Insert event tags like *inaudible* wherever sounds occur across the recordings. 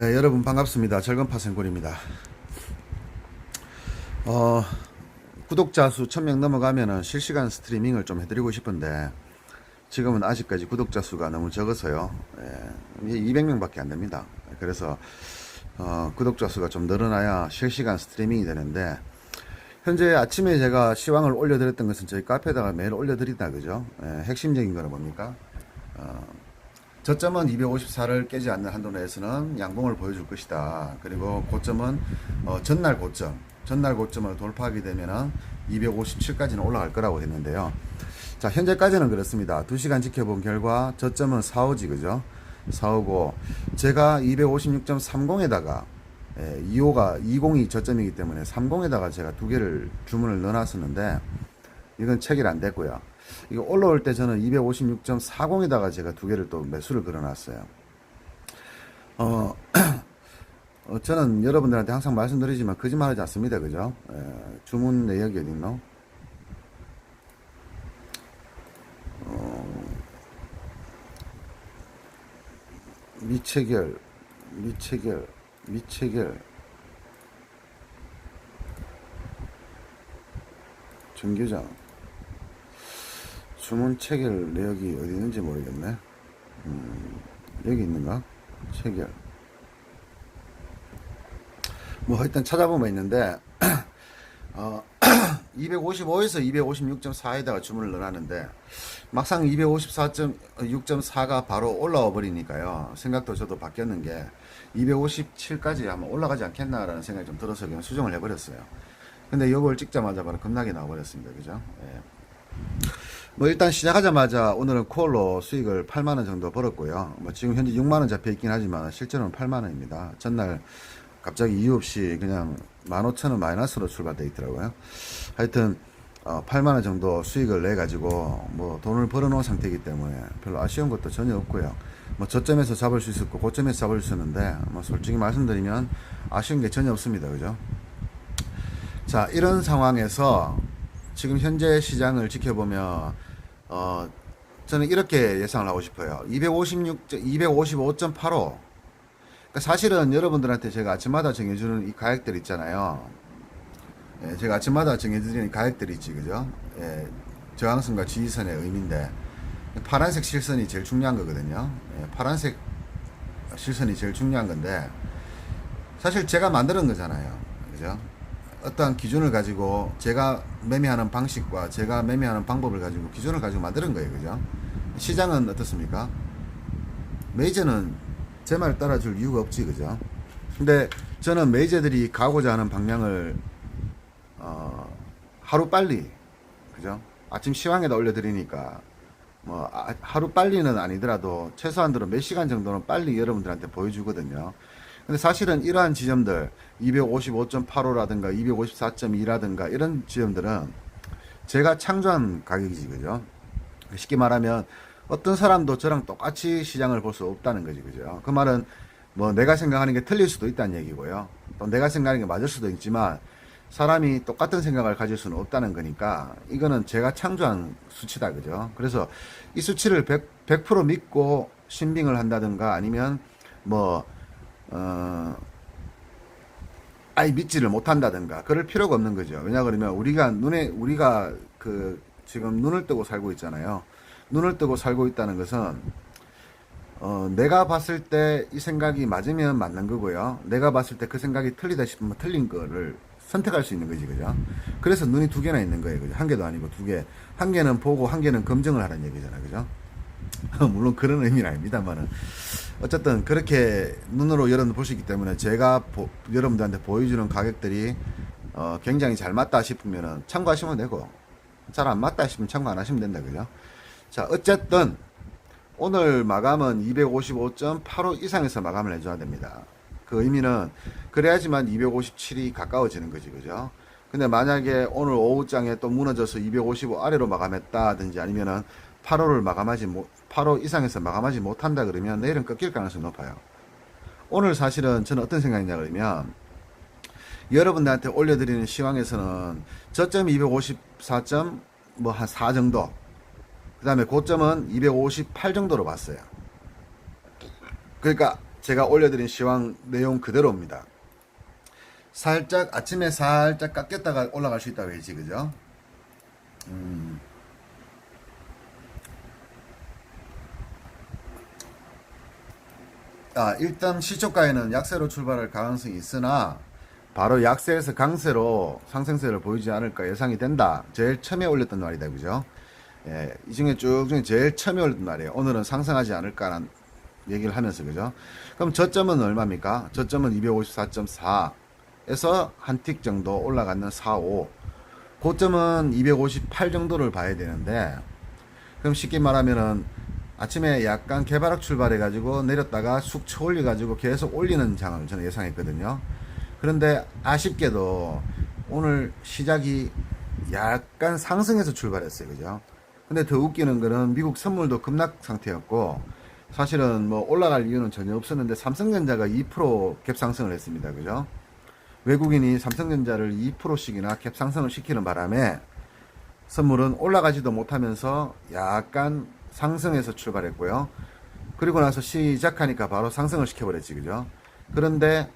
네, 여러분 반갑습니다. 절건파 생골입니다. 어, 구독자 수 1000명 넘어가면은 실시간 스트리밍을 좀 해드리고 싶은데 지금은 아직까지 구독자 수가 너무 적어서요. 예, 이게 200명밖에 안 됩니다. 그래서 어, 구독자 수가 좀 늘어나야 실시간 스트리밍이 되는데 현재 아침에 제가 시황을 올려드렸던 것은 저희 카페에다가 매일 올려드린다 그죠? 예, 핵심적인 거는 뭡니까? 저점은 254를 깨지 않는 한도 내에서는 양봉을 보여줄 것이다. 그리고 고점은 어, 전날 고점, 전날 고점을 돌파하게 되면은 257까지는 올라갈 거라고 했는데요. 자, 현재까지는 그렇습니다. 2시간 지켜본 결과 저점은 45지, 그죠? 45고, 제가 256.30에다가, 예, 25가, 20이 저점이기 때문에 30에다가 제가 두 개를 주문을 넣어놨었는데, 이건 체결 안 됐고요. 이거 올라올 때 저는 256.40에다가 제가 두 개를 또 매수를 걸어놨어요. 어, *clears throat* 어, 저는 여러분들한테 항상 말씀드리지만 거짓말하지 않습니다. 그죠? 에, 주문 내역이 어디 있노? 어, 미체결, 미체결, 미체결. 정교장. 주문 체결 내역이 어디 있는지 모르겠네. 음, 여기 있는가? 체결. 뭐 일단 찾아보면 있는데 *clears throat* 어, *clears throat* 255에서 256.4에다가 주문을 넣어놨는데 막상 254.6.4가 바로 올라와 버리니까요. 생각도 저도 바뀌었는 게 257까지 한번 올라가지 않겠나라는 생각이 좀 들어서 그냥 수정을 해버렸어요. 근데 이걸 찍자마자 바로 급락이 나와버렸습니다. 그죠? 예. 뭐 일단 시작하자마자 오늘은 콜로 수익을 8만 원 정도 벌었고요. 뭐 지금 현재 6만 원 잡혀 있긴 하지만 실제로는 8만 원입니다. 전날 갑자기 이유 없이 그냥 15,000원 마이너스로 출발돼 있더라고요. 하여튼 어, 8만 원 정도 수익을 내 가지고 뭐 돈을 벌어 놓은 상태이기 때문에 별로 아쉬운 것도 전혀 없고요. 뭐 저점에서 잡을 수 있었고 고점에서 잡을 수 있었는데 뭐 솔직히 말씀드리면 아쉬운 게 전혀 없습니다. 그죠? 자, 이런 상황에서 지금 현재 시장을 지켜보면 어 저는 이렇게 예상을 하고 싶어요. 256 255.85 그러니까 사실은 여러분들한테 제가 아침마다 정해주는 이 가액들 있잖아요. 예, 제가 아침마다 정해드리는 이 가액들이 있지, 그죠? 예, 저항선과 지지선의 의미인데, 파란색 실선이 제일 중요한 거거든요. 예, 파란색 실선이 제일 중요한 건데, 사실 제가 만드는 거잖아요. 그죠? 어떠한 기준을 가지고 제가 매매하는 방식과 제가 매매하는 방법을 가지고 기준을 가지고 만드는 거예요. 그죠? 시장은 어떻습니까? 메이저는 제말 따라줄 이유가 없지. 그죠? 근데 저는 메이저들이 가고자 하는 방향을 어, 하루 빨리 그죠? 아침 시황에다 올려드리니까 뭐 아- 하루 빨리는 아니더라도 최소한으로 몇 시간 정도는 빨리 여러분들한테 보여주거든요. 근데 사실은 이러한 지점들 255.85라든가 254.2라든가 이런 지점들은 제가 창조한 가격이지 그죠? 쉽게 말하면 어떤 사람도 저랑 똑같이 시장을 볼 수 없다는 거지 그죠? 그 말은 뭐 내가 생각하는 게 틀릴 수도 있다는 얘기고요. 또 내가 생각하는 게 맞을 수도 있지만 사람이 똑같은 생각을 가질 수는 없다는 거니까 이거는 제가 창조한 수치다 그죠? 그래서 이 수치를 100, 100% 믿고 신빙을 한다든가 아니면 뭐 어, 아예 믿지를 못한다든가 그럴 필요가 없는 거죠. 왜냐 그러면 우리가 눈에 우리가 그 지금 눈을 뜨고 살고 있잖아요. 눈을 뜨고 살고 있다는 것은 어, 내가 봤을 때 이 생각이 맞으면 맞는 거고요. 내가 봤을 때 그 생각이 틀리다 싶으면 틀린 거를 선택할 수 있는 거지, 그죠? 그래서 눈이 두 개나 있는 거예요, 그죠? 한 개도 아니고 두 개. 한 개는 보고 한 개는 검증을 하라는 얘기잖아요, 그죠? *laughs* 물론 그런 의미는 아닙니다만은. 어쨌든 그렇게 눈으로 여러분 볼수 있기 때문에 제가 보- 여러분들한테 보여주는 가격들이 어, 굉장히 잘 맞다 싶으면은 참고하시면 되고 잘 안 맞다 싶으면 참고 안 하시면 된다 그죠? 자 어쨌든 오늘 마감은 255.85 이상에서 마감을 해줘야 됩니다. 그 의미는 그래야지만 257이 가까워지는 거지 그죠? 근데 만약에 오늘 오후장에 또 무너져서 255 아래로 마감했다든지 아니면은 8호를 마감하지 못, 8호 이상에서 마감하지 못한다 그러면 내일은 꺾일 가능성이 높아요. 오늘 사실은 저는 어떤 생각이냐 그러면 여러분들한테 올려드리는 시황에서는 저점 254점 뭐 한 4 정도 그 다음에 고점은 258 정도로 봤어요. 그러니까 제가 올려드린 시황 내용 그대로입니다. 살짝 아침에 살짝 깎였다가 올라갈 수 있다고 했지 그죠? 음. 아, 일단 시초가에는 약세로 출발할 가능성이 있으나 바로 약세에서 강세로 상승세를 보이지 않을까 예상이 된다. 제일 처음에 올렸던 말이다. 그죠? 예, 이 중에 쭉 중에 제일 처음에 올렸던 말이에요. 오늘은 상승하지 않을까라는 얘기를 하면서 그죠? 그럼 저점은 얼마입니까? 저점은 254.4에서 한 틱 정도 올라가는 45. 고점은 258 정도를 봐야 되는데 그럼 쉽게 말하면은 아침에 약간 개발학 출발해가지고 내렸다가 쑥 쳐올려가지고 계속 올리는 장을 저는 예상했거든요. 그런데 아쉽게도 오늘 시작이 약간 상승해서 출발했어요. 그죠? 근데 더 웃기는 거는 미국 선물도 급락 상태였고 사실은 뭐 올라갈 이유는 전혀 없었는데 삼성전자가 2% 갭상승을 했습니다. 그죠? 외국인이 삼성전자를 2%씩이나 갭상승을 시키는 바람에 선물은 올라가지도 못하면서 약간 상승해서 출발했고요. 그리고 나서 시작하니까 바로 상승을 시켜버렸지, 그죠? 그런데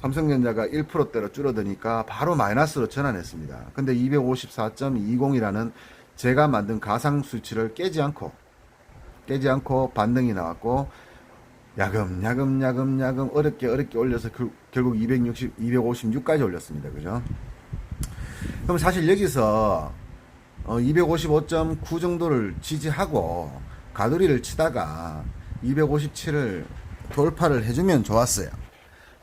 삼성전자가 1%대로 줄어드니까 바로 마이너스로 전환했습니다. 근데 254.20이라는 제가 만든 가상 수치를 깨지 않고, 깨지 않고 반등이 나왔고, 야금, 야금, 야금, 야금, 어렵게, 어렵게 올려서 그- 결국 260, 256까지 올렸습니다. 그죠? 그럼 사실 여기서 어, 255.9 정도를 지지하고 가돌이를 치다가 257을 돌파를 해주면 좋았어요.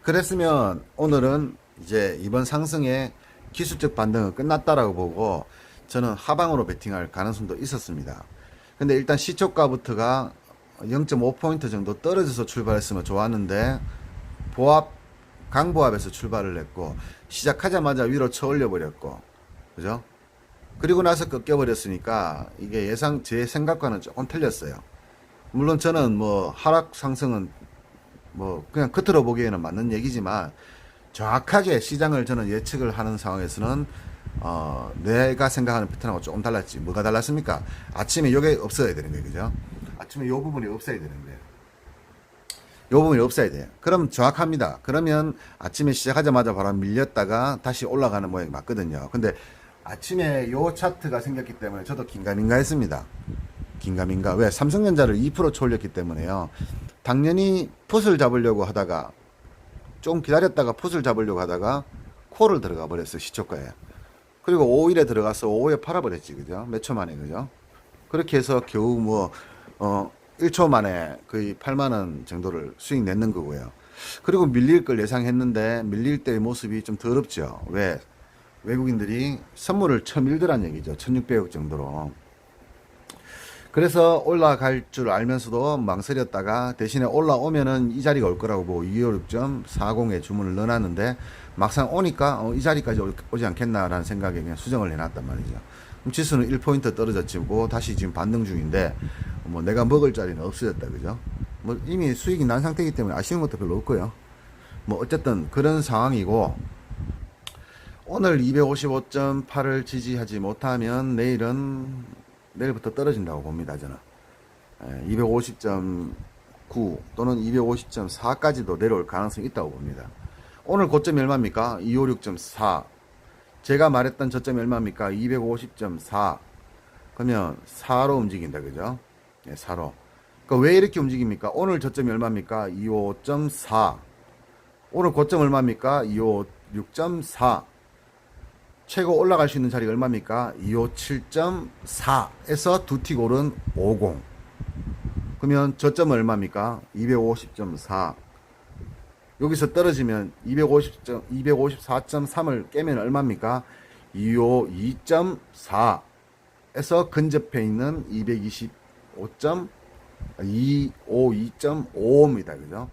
그랬으면 오늘은 이제 이번 상승의 기술적 반등은 끝났다라고 보고 저는 하방으로 베팅할 가능성도 있었습니다. 근데 일단 시초가부터가 0.5포인트 정도 떨어져서 출발했으면 좋았는데 보합 강보합에서 출발을 했고 시작하자마자 위로 쳐 올려 버렸고 그죠? 그리고 나서 꺾여버렸으니까 이게 예상 제 생각과는 조금 틀렸어요. 물론 저는 뭐 하락 상승은 뭐 그냥 겉으로 보기에는 맞는 얘기지만 정확하게 시장을 저는 예측을 하는 상황에서는 어 내가 생각하는 패턴하고 조금 달랐지. 뭐가 달랐습니까? 아침에 요게 없어야 되는 거예요. 그죠? 아침에 요 부분이 없어야 되는 거예요. 요 부분이 없어야 돼요. 그럼 정확합니다. 그러면 아침에 시작하자마자 바로 밀렸다가 다시 올라가는 모양이 맞거든요. 근데 아침에 요 차트가 생겼기 때문에 저도 긴가민가 했습니다. 긴가민가. 왜? 삼성전자를 2% 쳐올렸기 때문에요. 당연히 풋을 잡으려고 하다가 좀 기다렸다가 풋을 잡으려고 하다가 콜을 들어가 버렸어요. 시초가에. 그리고 5일에 들어가서 5에 팔아버렸지. 그죠? 몇 초 만에. 그죠? 그렇게 해서 겨우 뭐, 어, 1초 만에 거의 8만원 정도를 수익 냈는 거고요. 그리고 밀릴 걸 예상했는데 밀릴 때의 모습이 좀 더럽죠. 왜? 외국인들이 선물을 쳐밀더란 얘기죠. 1600억 정도로. 그래서 올라갈 줄 알면서도 망설였다가 대신에 올라오면은 이 자리가 올 거라고 보고 256.40에 주문을 넣어놨는데 막상 오니까 어, 이 자리까지 올- 오지 않겠나라는 생각에 그냥 수정을 해놨단 말이죠. 그럼 지수는 1포인트 떨어졌지고 다시 지금 반등 중인데 뭐 내가 먹을 자리는 없어졌다 그죠? 뭐 이미 수익이 난 상태이기 때문에 아쉬운 것도 별로 없고요. 뭐 어쨌든 그런 상황이고 오늘 255.8을 지지하지 못하면 내일은 내일부터 떨어진다고 봅니다 저는. 250.9 또는 250.4까지도 내려올 가능성이 있다고 봅니다. 오늘 고점이 얼마입니까? 256.4 제가 말했던 저점이 얼마입니까? 250.4 그러면 4로 움직인다 그죠? 네, 4로. 그러니까 왜 이렇게 움직입니까? 오늘 저점이 얼마입니까? 25.4 오늘 고점 얼마입니까? 256.4 최고 올라갈 수 있는 자리가 얼마입니까? 257.4에서 두틱 오른 50. 그러면 저점은 얼마입니까? 250.4. 여기서 떨어지면 250. 254.3을 깨면 얼마입니까? 252.4에서 근접해 있는 225. 252.5입니다. 그죠?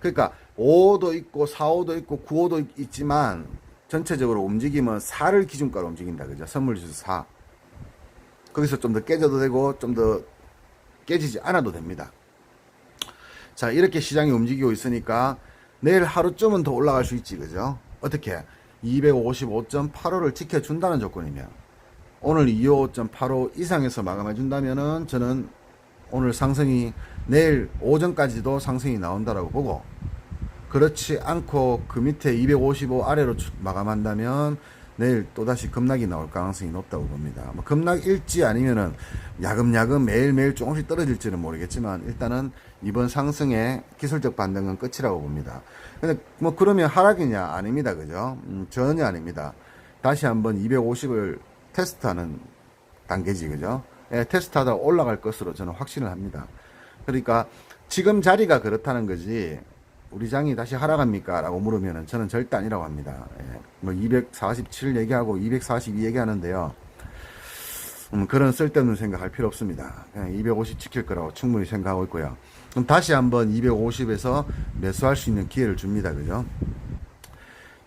그러니까 5도 있고 4호도 있고 9호도 있지만 전체적으로 움직임은 4를 기준가로 움직인다. 그죠? 선물 지수 4. 거기서 좀 더 깨져도 되고 좀 더 깨지지 않아도 됩니다. 자, 이렇게 시장이 움직이고 있으니까 내일 하루쯤은 더 올라갈 수 있지. 그죠? 어떻게? 255.85를 지켜준다는 조건이면 오늘 255.85 이상에서 마감해 준다면은 저는 오늘 상승이 내일 오전까지도 상승이 나온다라고 보고 그렇지 않고 그 밑에 255 아래로 추- 마감한다면 내일 또다시 급락이 나올 가능성이 높다고 봅니다. 뭐 급락일지 아니면은 야금야금 매일매일 조금씩 떨어질지는 모르겠지만 일단은 이번 상승의 기술적 반등은 끝이라고 봅니다. 근데 뭐 그러면 하락이냐? 아닙니다. 그죠? 음, 전혀 아닙니다. 다시 한번 250을 테스트하는 단계지. 그죠? 예, 테스트하다 올라갈 것으로 저는 확신을 합니다. 그러니까 지금 자리가 그렇다는 거지 우리 장이 다시 하락합니까? 라고 물으면 저는 절대 아니라고 합니다. 예, 뭐247 얘기하고 242 얘기하는데요. 음, 그런 쓸데없는 생각할 필요 없습니다. 그냥 250 지킬 거라고 충분히 생각하고 있고요. 그럼 다시 한번 250에서 매수할 수 있는 기회를 줍니다. 그죠?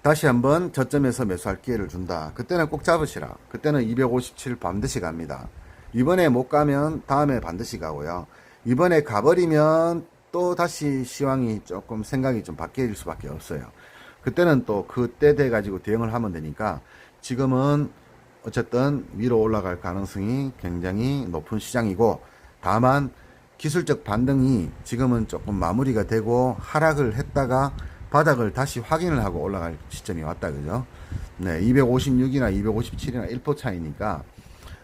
다시 한번 저점에서 매수할 기회를 준다. 그때는 꼭 잡으시라. 그때는 257 반드시 갑니다. 이번에 못 가면 다음에 반드시 가고요. 이번에 가버리면 또 다시 시황이 조금 생각이 좀 바뀔 수밖에 없어요. 그때는 또 그때 돼 가지고 대응을 하면 되니까 지금은 어쨌든 위로 올라갈 가능성이 굉장히 높은 시장이고 다만 기술적 반등이 지금은 조금 마무리가 되고 하락을 했다가 바닥을 다시 확인을 하고 올라갈 시점이 왔다 그죠? 네, 256이나 257이나 1포 차이니까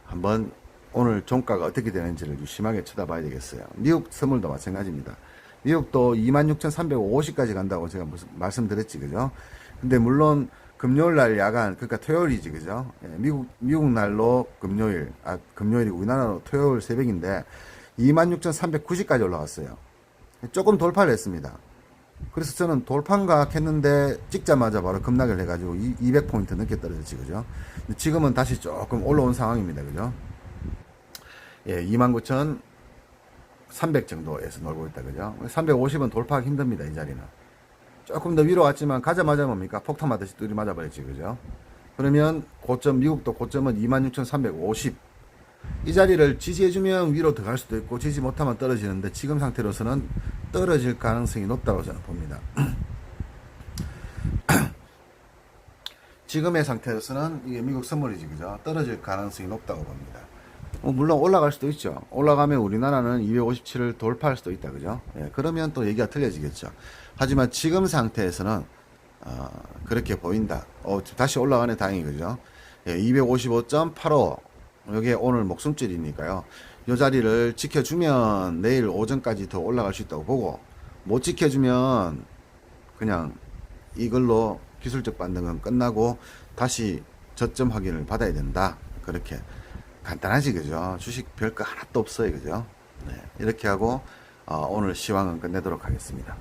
한번 오늘 종가가 어떻게 되는지를 유심하게 쳐다봐야 되겠어요. 미국 선물도 마찬가지입니다. 미국도 26,350까지 간다고 제가 무슨 말씀드렸지, 그죠? 근데 물론 금요일 날 야간, 그러니까 토요일이지, 그죠? 예, 미국, 미국 날로 금요일, 아, 금요일이고 우리나라로 토요일 새벽인데 26,390까지 올라갔어요. 조금 돌파를 했습니다. 그래서 저는 돌판각 했는데 찍자마자 바로 급락을 해가지고 200포인트 넘게 떨어졌지, 그죠? 지금은 다시 조금 올라온 상황입니다, 그죠? 예, 29,300 정도에서 놀고 있다, 그죠? 350은 돌파하기 힘듭니다, 이 자리는. 조금 더 위로 왔지만 가자마자 뭡니까? 폭탄 맞듯이 뚜리 맞아버렸지, 그죠? 그러면 고점, 미국도 고점은 26,350. 이 자리를 지지해주면 위로 더 갈 수도 있고, 지지 못하면 떨어지는데, 지금 상태로서는 떨어질 가능성이 높다고 저는 봅니다. *clears throat* 지금의 상태에서는 이게 미국 선물이지, 그죠? 떨어질 가능성이 높다고 봅니다. 어, 물론 올라갈 수도 있죠. 올라가면 우리나라는 257을 돌파할 수도 있다, 그죠? 예, 그러면 또 얘기가 틀려지겠죠. 하지만 지금 상태에서는, 어, 그렇게 보인다. 어, 다시 올라가네, 다행히, 그죠? 예, 255.85. 이게 오늘 목숨줄이니까요. 이 자리를 지켜주면 내일 오전까지 더 올라갈 수 있다고 보고, 못 지켜주면 그냥 이걸로 기술적 반등은 끝나고 다시 저점 확인을 받아야 된다. 그렇게 간단하지 그죠? 주식 별거 하나도 없어요 그죠? 네, 이렇게 하고 어, 오늘 시황은 끝내도록 하겠습니다.